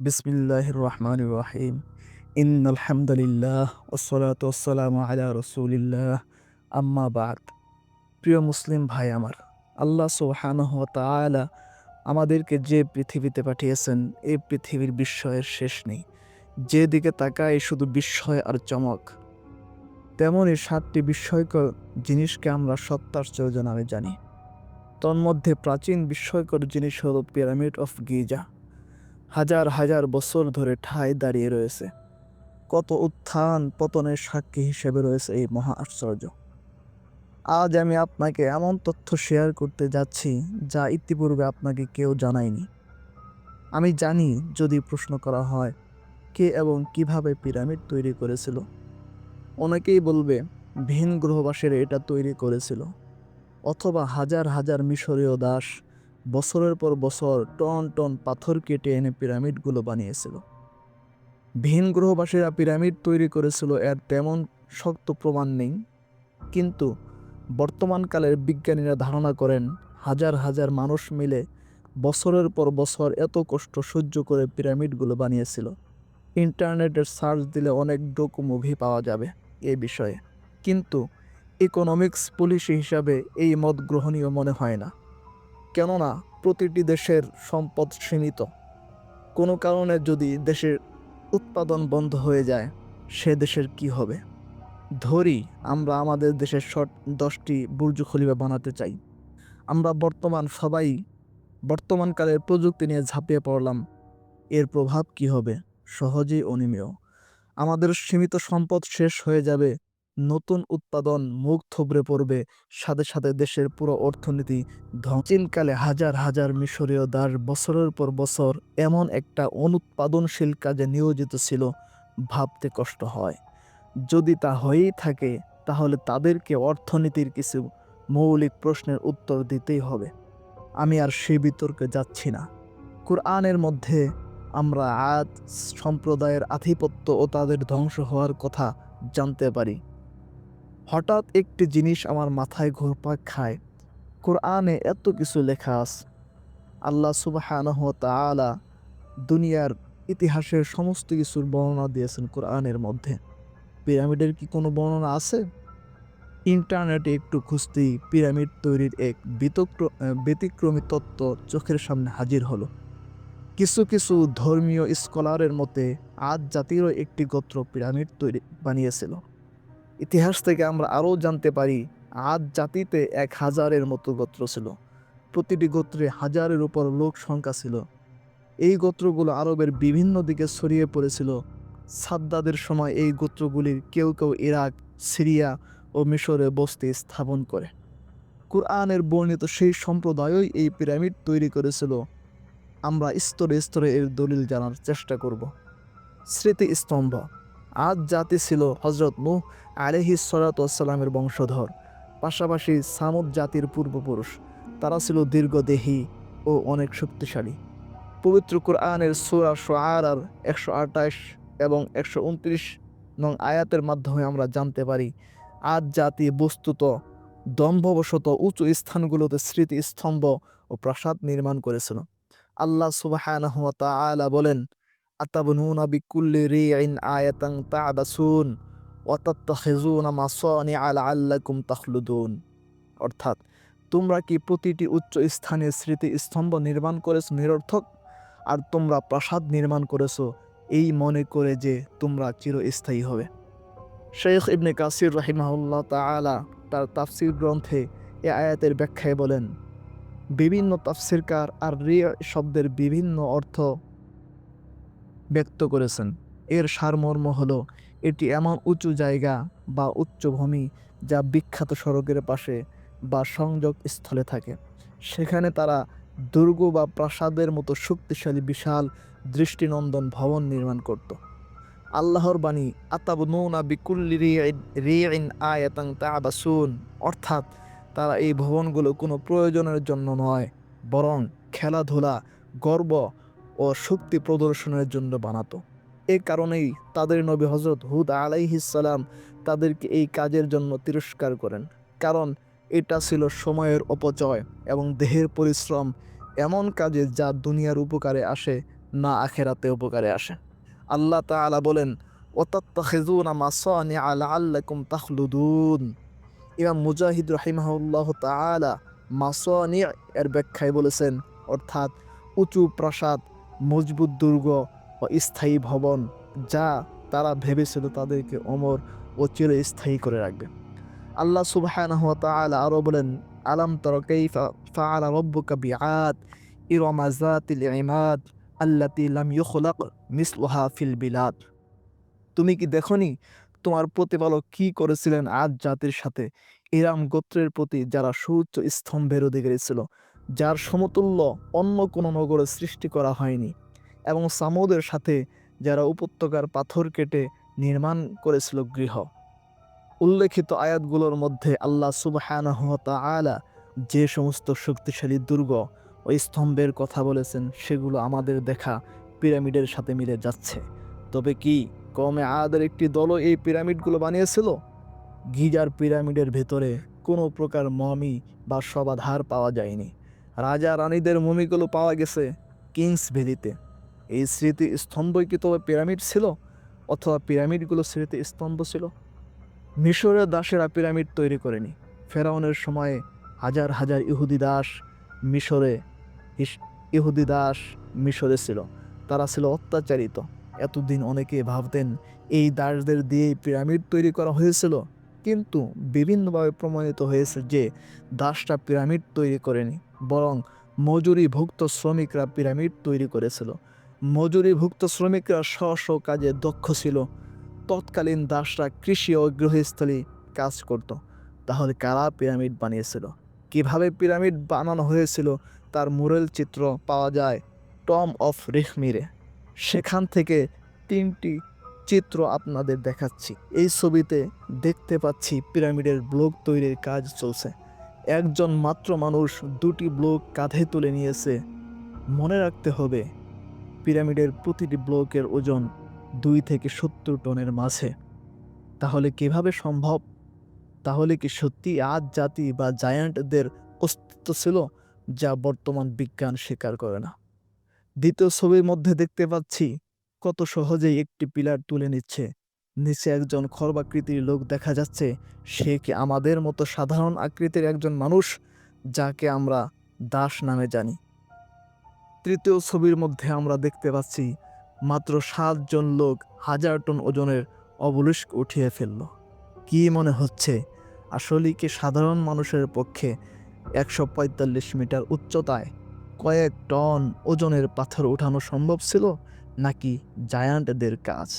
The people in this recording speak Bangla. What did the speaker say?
বিসমিল্লাহ রহমান রাহিম ইন আলহামদুলিল্লাহ ওসলাত ওসালাম আলা রসুলিল্লাহ। আম্মা বাদ। প্রিয় মুসলিম ভাই আমার, আল্লাহ সুবহানাহ ওয়া তাআলা আমাদেরকে যে পৃথিবীতে পাঠিয়েছেন, এই পৃথিবীর বিস্ময়ের শেষ নেই। যেদিকে তাকায় শুধু বিস্ময় আর চমক। তেমনই সাতটি বিস্ময়কর জিনিসকে আমরা সত্যাশ্চর্য নামে জানি। তন্মধ্যে প্রাচীন বিস্ময়কর জিনিস হল পিরামিড অফ গিজা। হাজার হাজার বছর ধরে ঠায় দাঁড়িয়ে রয়েছে। কত উত্থান পতনের সাক্ষী হিসেবে রয়েছে এই মহা আশ্চর্য। আজ আমি আপনাকে এমন তথ্য শেয়ার করতে যাচ্ছি যা ইতিপূর্বে আপনাকে কেউ জানায়নি। আমি জানি যদি প্রশ্ন করা হয়, কে এবং কীভাবে পিরামিড তৈরি করেছিল। অনেকেই বলবে, ভিন গ্রহবাসীরা এটা তৈরি করেছিল। অথবা হাজার হাজার মিশরীয় দাস বছরের পর বছর টন টন পাথর কেটে এনে পিরামিডগুলো বানিয়েছিল। ভিন গ্রহবাসীরা পিরামিড তৈরি করেছিল, এর তেমন শক্ত প্রমাণ নেই। কিন্তু বর্তমানকালের বিজ্ঞানীরা ধারণা করেন, হাজার হাজার মানুষ মিলে বছরের পর বছর এত কষ্ট সহ্য করে পিরামিডগুলো বানিয়েছিল। ইন্টারনেটের সার্চ দিলে অনেক ডকু মুভি পাওয়া যাবে এ বিষয়ে। কিন্তু ইকোনমিক্স পলিসি হিসাবে এই মত গ্রহণীয় মনে হয় না। কেননা প্রতিটি দেশের সম্পদ সীমিত। কোনো কারণে যদি দেশের উৎপাদন বন্ধ হয়ে যায়, সে দেশের কি হবে? ধরি আমরা আমাদের দেশের শর্ট দশটি বুর্জ খলিফা বানাতে চাই। আমরা বর্তমান সবাই বর্তমানকালের প্রযুক্তি নিয়ে ঝাঁপিয়ে পড়লাম। এর প্রভাব কি হবে? সহজেই অনিমেয়। আমাদের সীমিত সম্পদ শেষ হয়ে যাবে নতুন উৎপাদন মুখ থুবড়ে পড়বে। সাথে সাথে দেশের পুরো অর্থনীতি ধ্বংসিনকালে হাজার হাজার মিশরীয় দাস বছরের পর বছর এমন একটা অনুৎপাদনশীল কাজে নিয়োজিত ছিল, ভাবতে কষ্ট হয়। যদি তা হয়েই থাকে, তাহলে তাদেরকে অর্থনীতির কিছু মৌলিক প্রশ্নের উত্তর দিতেই হবে। আমি আর সে বিতর্কে যাচ্ছি না। কোরআনের মধ্যে আমরা আজ সম্প্রদায়ের আধিপত্য ও তাদের ধ্বংস হওয়ার কথা জানতে পারি। হঠাৎ একটি জিনিস আমার মাথায় ঘুরপাক খায়। কোরআনে এত কিছু লেখা আছে। আল্লাহ সুবাহানহ তালা দুনিয়ার ইতিহাসের সমস্ত কিছুর বর্ণনা দিয়েছেন কোরআনের মধ্যে। পিরামিডের কি কোনো বর্ণনা আছে? ইন্টারনেটে একটু খুঁজতেই পিরামিড তৈরির এক ব্যতিক্রমী তত্ত্ব চোখের সামনে হাজির হলো। কিছু কিছু ধর্মীয় স্কলারের মতে আজ জাতিরও একটি গোত্র পিরামিড তৈরি বানিয়েছিল। ইতিহাস থেকে আমরা আরও জানতে পারি, আজ জাতিতে এক হাজারের মতো গোত্র ছিল। প্রতিটি গোত্রে হাজারের উপর লোক সংখ্যা ছিল। এই গোত্রগুলো আরবের বিভিন্ন দিকে ছড়িয়ে পড়েছিল। সাদ্দাদের সময় এই গোত্রগুলির কেউ কেউ ইরাক, সিরিয়া ও মিশরে বস্তি স্থাপন করে। কুরআনের বর্ণিত সেই সম্প্রদায়ই এই পিরামিড তৈরি করেছিল। আমরা স্তরে স্তরে এর দলিল জানার চেষ্টা করব। স্মৃতি স্তম্ভ আজ জাতি ছিল হজরত নূহ আলহি সরাতামের বংশধর। পাশাপাশি সামুদ জাতির পূর্বপুরুষ। তারা ছিল দীর্ঘদেহী ও অনেক শক্তিশালী। পবিত্র কোরআনের সুরা আর একশো আঠাশ এবং একশো উনত্রিশ নং আয়াতের মাধ্যমে আমরা জানতে পারি, আজ জাতি বস্তুত দম্ভবশত উঁচু স্থানগুলোতে স্মৃতিস্তম্ভ ও প্রাসাদ নির্মাণ করেছিল। আল্লাহ তাআলা বলেন আতাবনুনা বিকুল্লি রিইন আয়াতান তা'বাসুন ওয়া তাত্তাখিজুনা মাসানিআ লাআল্লাকুম তাখলুদুন অর্থাৎ, তোমরা কি প্রতিটি উচ্চ স্থানে স্মৃতি স্তম্ভ নির্মাণ করেছ নিরর্থক? আর তোমরা প্রাসাদ নির্মাণ করেছ এই মনে করে যে তোমরা চিরস্থায়ী হবে। শেখ ইবনে কাসির রাহিমাহুল্লাহ তাআলা তার তাফসির গ্রন্থে এ আয়াতের ব্যাখ্যায় বলেন, বিভিন্ন তাফসিরকার আর রিয়া শব্দের বিভিন্ন অর্থ ব্যক্ত করেছেন। এর সারমর্ম হলো, এটি এমন উঁচু জায়গা বা উচ্চভূমি যা বিখ্যাত সড়কের পাশে বা সংযোগ স্থলে থাকে। সেখানে তারা দুর্গ বা প্রাসাদের মতো শক্তিশালী বিশাল দৃষ্টিনন্দন ভবন নির্মাণ করত। আল্লাহর বাণী, আতাবনুনা বিকুল্লি রিইন আয়াতাং তাবাসুন অর্থাৎ তারা এই ভবনগুলো কোনো প্রয়োজনের জন্য নয়, বরং খেলাধুলা, গর্ব ও শক্তি প্রদর্শনের জন্য বানাতো। এ কারণেই তাদের নবী হজরত হুদ আলাইহিসাল্লাম তাদেরকে এই কাজের জন্য তিরস্কার করেন। কারণ এটা ছিল সময়ের অপচয় এবং দেহের পরিশ্রম এমন কাজে যা দুনিয়ার উপকারে আসে না আখেরাতে উপকারে আসে। আল্লাহ তাআলা বলেন ওতাত্তাখিজুনা মাসানিআ লাআল্লাকুম তাখলুদুন। ইমাম মুজাহিদ রাহিমাহুল্লাহ তাআলা মাসানি এর ব্যাখ্যায় বলেছেন, অর্থাৎ উঁচু প্রাসাদ মজবুত দুর্গ ও স্থায়ী ভবন যা তারা ভেবেছিল তাদেরকে অমর ও চিরস্থায়ী করে রাখবে। আল্লাহ সুবহানাহু ওয়া তাআলা আরও বলেন, আলাম তারা কাইফা ফাআলা রাব্বুকা বিআদ ইরামা যাতিল ইমাদ আল্লাতি লাম ইউখলাক মিসলুহা ফিল বিলাদ। তুমি কি দেখনি তোমার প্রতিপালক কি করেছিলেন আজ জাতির সাথে? ইরাম গোত্রের প্রতি যারা সুউচ্চ স্তম্ভের অধিকারী ছিল যার সমতুল্য অন্য কোনো নগরে সৃষ্টি করা হয়নি এবং সামুদের সাথে যারা উপত্যকার পাথর কেটে নির্মাণ করেছিল গৃহ। উল্লেখিত আয়াতগুলোর মধ্যে আল্লাহ সুবহানাহু তাআলা যে সমস্ত শক্তিশালী দুর্গ ও স্তম্ভের কথা বলেছেন, সেগুলো আমাদের দেখা পিরামিডের সাথে মিলে যাচ্ছে। তবে কি কমে আদের একটি দলও এই পিরামিডগুলো বানিয়েছিল? গিজার পিরামিডের ভেতরে কোনো প্রকার মমি বা সবাধার পাওয়া যায়নি। রাজা রানীদের মমিগুলো পাওয়া গেছে কিংস ভ্যালিতে। এই স্মৃতি স্তম্ভই কি তবে পিরামিড ছিল অথবা পিরামিডগুলো স্মৃতি স্তম্ভ ছিল? মিশরের দাসেরা পিরামিড তৈরি করেনি। ফেরাউনের সময়ে হাজার হাজার ইহুদি দাস মিশরে ইহুদি দাস মিশরে ছিল। তারা ছিল অত্যাচারিত। এতদিন অনেকে ভাবতেন এই দাসদের দিয়ে পিরামিড তৈরি করা হয়েছিল। কিন্তু বিভিন্নভাবে প্রমাণিত হয়েছে যে দাসটা পিরামিড তৈরি করেনি, বরং মজুরিভুক্ত শ্রমিকরা পিরামিড তৈরি করেছিল। মজুরিভুক্ত শ্রমিকরা স্ব স্ব কাজে দক্ষ ছিল। তৎকালীন দাসরা কৃষি ও গৃহস্থলী কাজ করত। তাহলে কারা পিরামিড বানিয়েছিল? কীভাবে পিরামিড বানানো হয়েছিল? তার মুরেল চিত্র পাওয়া যায় টম অফ রেখমিরে। সেখান থেকে তিনটি চিত্র আপনাদের দেখাচ্ছি। এই ছবিতে দেখতে পাচ্ছি পিরামিডের ব্লক তৈরির কাজ চলছে। একজন মাত্র মানুষ দুটি ব্লক কাঁধে তুলে নিয়েছে। মনে রাখতে হবে, পিরামিডের প্রতিটি ব্লকের ওজন দুই থেকে সত্তর টনের মাঝে। তাহলে কীভাবে সম্ভব? তাহলে কি সত্যি আজ জাতি বা জায়ান্টদের অস্তিত্ব ছিল, যা বর্তমান বিজ্ঞান স্বীকার করে না? দ্বিতীয় ছবির মধ্যে দেখতে পাচ্ছি কত সহজেই একটি পিলার তুলে নিচ্ছে। নিচে একজন খর্বাকৃতির লোক দেখা যাচ্ছে, সে কি আমাদের মতো সাধারণ আকৃতির একজন মানুষ, যাকে আমরা দাস নামে জানি। তৃতীয় ছবির মধ্যে আমরা দেখতে পাচ্ছি, মাত্র সাতজন লোক হাজার টন ওজনের অবলিস্ক উঠিয়ে ফেলল। কি মনে হচ্ছে, আসলেই কি সাধারণ মানুষের পক্ষে একশো পঁয়তাল্লিশ মিটার উচ্চতায় কয়েক টন ওজনের পাথর ওঠানো সম্ভব ছিল? নাকি জায়ান্টদের কাজ?